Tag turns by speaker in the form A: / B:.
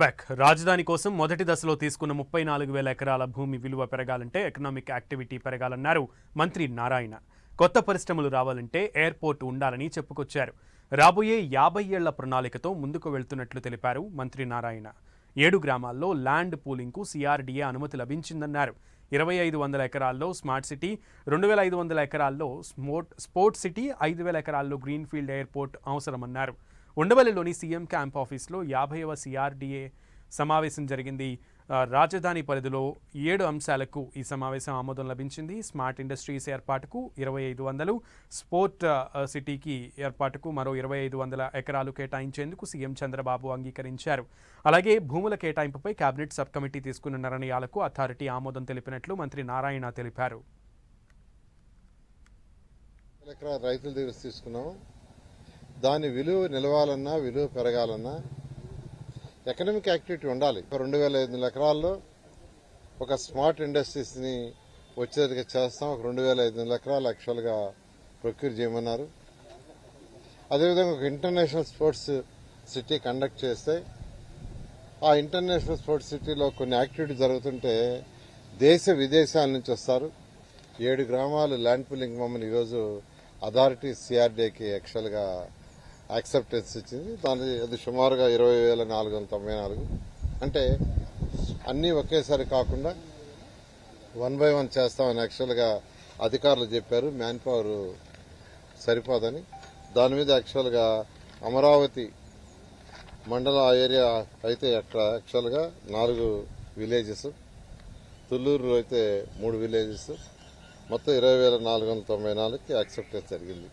A: Back రాజధాని కోసం మొదటి దశలో తీసుకున్న ముప్పై నాలుగు వేల ఎకరాల భూమి విలువ పెరగాలంటే ఎకనామిక్ యాక్టివిటీ పెరగాలన్నారు మంత్రి నారాయణ. కొత్త పరిశ్రమలు రావాలంటే ఎయిర్పోర్ట్ ఉండాలని చెప్పుకొచ్చారు. రాబోయే యాభై ఏళ్ళ ప్రణాళికతో ముందుకు వెళ్తున్నట్లు తెలిపారు మంత్రి నారాయణ. ఏడు గ్రామాల్లో ల్యాండ్ పూలింగ్కు సిఆర్డీఏ అనుమతి లభించిందన్నారు. ఇరవై ఐదు వందల ఎకరాల్లో స్మార్ట్ సిటీ రెండు వేల ఐదు వందల ఎకరాల్లో స్మోట్ స్పోర్ట్ సిటీ ఐదు వేల ఎకరాల్లో గ్రీన్ఫీల్డ్ ఎయిర్పోర్ట్ అవసరమన్నారు. ఉండవల్లిలోని సీఎం క్యాంప్ ఆఫీస్లో యాభైవ సిఆర్డీఏ సమావేశం జరిగింది. రాజధాని పరిధిలో ఏడు అంశాలకు ఈ సమావేశం ఆమోదం లభించింది. స్మార్ట్ ఇండస్ట్రీస్ ఏర్పాటుకు ఇరవై ఐదు వందలు స్పోర్ట్ సిటీకి ఏర్పాటుకు మరో ఇరవై ఐదు వందల ఎకరాలు కేటాయించేందుకు సీఎం చంద్రబాబు అంగీకరించారు. అలాగే భూముల కేటాయింపుపై కేబినెట్ సబ్ కమిటీ తీసుకున్న నిర్ణయాలకు అథారిటీ ఆమోదం తెలిపినట్లు మంత్రి నారాయణ తెలిపారు.
B: ఎకరా రైతుల దగ్గర తీసుకున్నాము. దాని విలువ నిలవాలన్నా విలువ పెరగాలన్నా ఎకనామిక్ యాక్టివిటీ ఉండాలి. రెండు వేల ఐదు వందల ఎకరాల్లో ఒక స్మార్ట్ ఇండస్ట్రీస్ని వచ్చేదిగా చేస్తాం. ఒక రెండు వేల ఐదు వందల ఎకరాలు యాక్చువల్గా ప్రొక్యూర్ చేయమన్నారు. అదేవిధంగా ఒక ఇంటర్నేషనల్ స్పోర్ట్స్ సిటీ కండక్ట్ చేస్తే ఆ ఇంటర్నేషనల్ స్పోర్ట్స్ సిటీలో కొన్ని యాక్టివిటీ జరుగుతుంటే దేశ విదేశాల నుంచి వస్తారు. ఏడు గ్రామాలు ల్యాండ్ పూలింగ్ మమ్మల్ని ఈరోజు అథారిటీ సిఆర్డీకి యాక్చువల్గా యాక్సెప్టెన్స్ ఇచ్చింది. దాని అది సుమారుగా ఇరవై వేల నాలుగు వందల తొంభై నాలుగు. అంటే అన్నీ ఒకేసారి కాకుండా వన్ బై వన్ చేస్తామని యాక్చువల్గా అధికారులు చెప్పారు. మ్యాన్ పవర్ సరిపోదని. దాని మీద యాక్చువల్గా అమరావతి మండల ఏరియా అయితే అక్కడ యాక్చువల్గా నాలుగు విలేజెస్ తుళ్ళూరులో అయితే మూడు విలేజెస్ మొత్తం ఇరవై వేల నాలుగు వందల తొంభై నాలుగుకి యాక్సెప్టెన్స్ జరిగింది.